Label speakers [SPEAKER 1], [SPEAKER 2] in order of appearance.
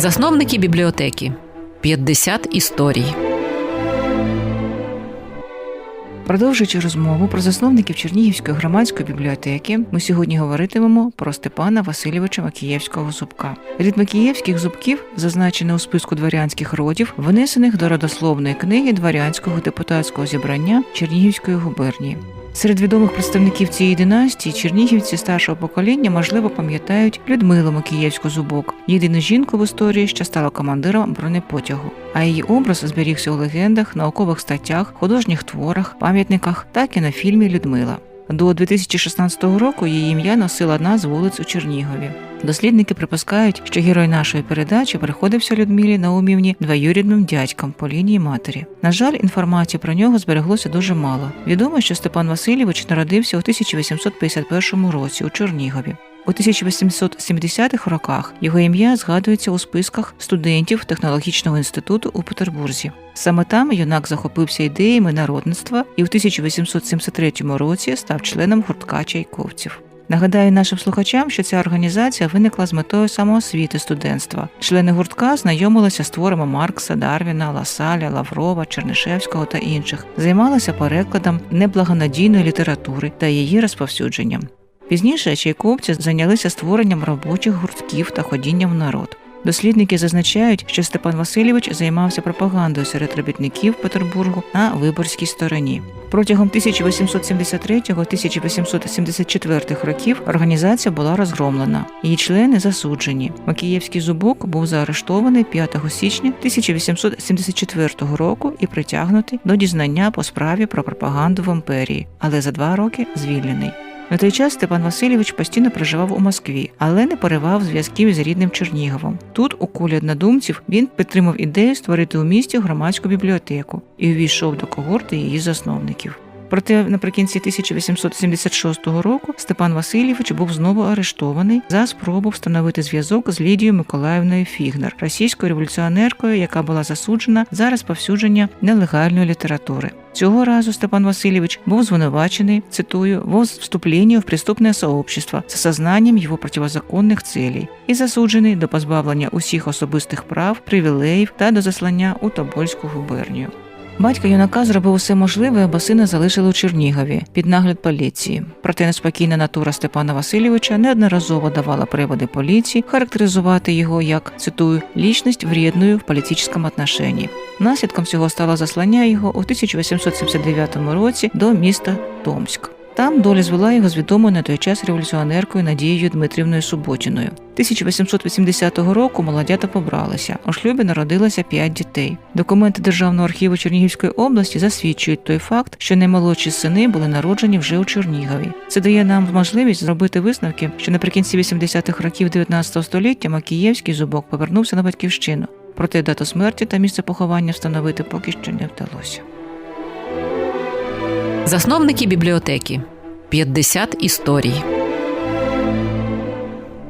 [SPEAKER 1] Засновники бібліотеки 50 історій.
[SPEAKER 2] Продовжуючи розмову про засновників Чернігівської громадської бібліотеки, ми сьогодні говоритимемо про Степана Васильовича Макієвського зубка. Рід Макієвських зубків зазначений у списку дворянських родів, внесених до родословної книги дворянського депутатського зібрання Чернігівської губернії. Серед відомих представників цієї династії чернігівці старшого покоління можливо пам'ятають Людмилу Макієвську зубок, єдину жінку в історії, що стала командиром бронепотягу. А її образ зберігся у легендах, наукових статтях, художніх творах, пам'ятниках, так і на фільмі Людмила. До 2016 року її ім'я носила одна з вулиць у Чернігові. Дослідники припускають, що герой нашої передачі приходився Людмилі Наумівні двоюрідним дядькам по лінії матері. На жаль, інформації про нього збереглося дуже мало. Відомо, що Степан Васильович народився у 1851 році у Чернігові. У 1870-х роках його ім'я згадується у списках студентів технологічного інституту у Петербурзі. Саме там юнак захопився ідеями народництва і в 1873 році став членом гуртка чайковців. Нагадаю нашим слухачам, що ця організація виникла з метою самоосвіти студентства. Члени гуртка знайомилися з творами Маркса, Дарвіна, Ласаля, Лаврова, Чернишевського та інших, займалися перекладом неблагонадійної літератури та її розповсюдженням. Пізніше чайковці зайнялися створенням робочих гуртків та ходінням в народ. Дослідники зазначають, що Степан Васильович займався пропагандою серед робітників Петербургу на виборській стороні. Протягом 1873-1874 років організація була розгромлена. Її члени засуджені. Макієвський зубок був заарештований 5 січня 1874 року і притягнутий до дізнання по справі про пропаганду в імперії, але за два роки звільнений. На той час Степан Васильович постійно проживав у Москві, але не поривав зв'язків з рідним Черніговом. Тут, у колі однодумців, він підтримав ідею створити у місті громадську бібліотеку і увійшов до когорти її засновників. Проте наприкінці 1876 року Степан Васильович був знову арештований за спробу встановити зв'язок з Лідією Миколаївною Фігнер, російською революціонеркою, яка була засуджена за розповсюдження нелегальної літератури. Цього разу Степан Васильевич був звинувачений, цитую, в вступлении в преступное сообщество з осознанием його противозаконних целей і засуджений до позбавлення усіх особистих прав, привілеїв та до заслання у Тобольську губернію. Батько юнака зробив усе можливе, аби сина залишили у Чернігові під нагляд поліції. Проте неспокійна натура Степана Васильовича неодноразово давала приводи поліції характеризувати його як цитую лічність вредною в політичному отношенні. Наслідком цього стало заслання його у 1879 році до міста Томськ. Там доля звела його з відомою на той час революціонеркою Надією Дмитрівною Суботіною. 1880 року молодята побралися. У шлюбі народилося п'ять дітей. Документи Державного архіву Чернігівської області засвідчують той факт, що наймолодші сини були народжені вже у Чернігові. Це дає нам можливість зробити висновки, що наприкінці 80-х років 19 століття Макієвський зубок повернувся на батьківщину. Проте дату смерті та місце поховання встановити поки що не вдалося.
[SPEAKER 1] Засновники бібліотеки 50 історій.